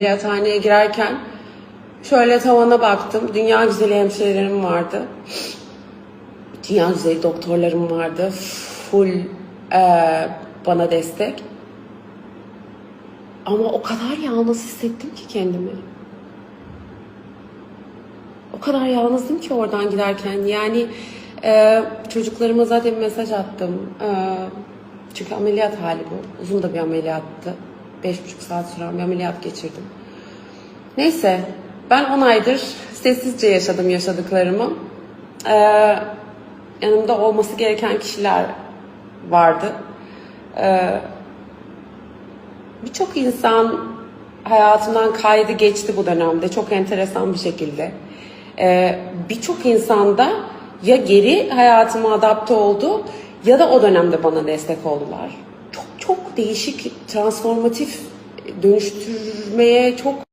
Ameliyathaneye girerken şöyle tavana baktım. Dünya güzeli hemşirelerim vardı. Dünya güzeli doktorlarım vardı. Full eee, bana destek. Ama o kadar yalnız hissettim ki kendimi. O kadar yalnızdım ki oradan giderken. Yani eee, çocuklarıma zaten mesaj attım. Eee, çünkü ameliyat hali bu. Uzun da bir ameliyattı. Beş buçuk saat süren bir ameliyat geçirdim. Neyse ben 10 aydır sessizce yaşadım yaşadıklarımı. Ee, yanımda olması gereken kişiler vardı. Ee, Birçok insan hayatımdan kaydı geçti bu dönemde çok enteresan bir şekilde. Ee, Birçok insan da ya geri hayatıma adapte oldu ya da o dönemde bana destek oldular. Çok değişik, transformatif dönüştürmeye çok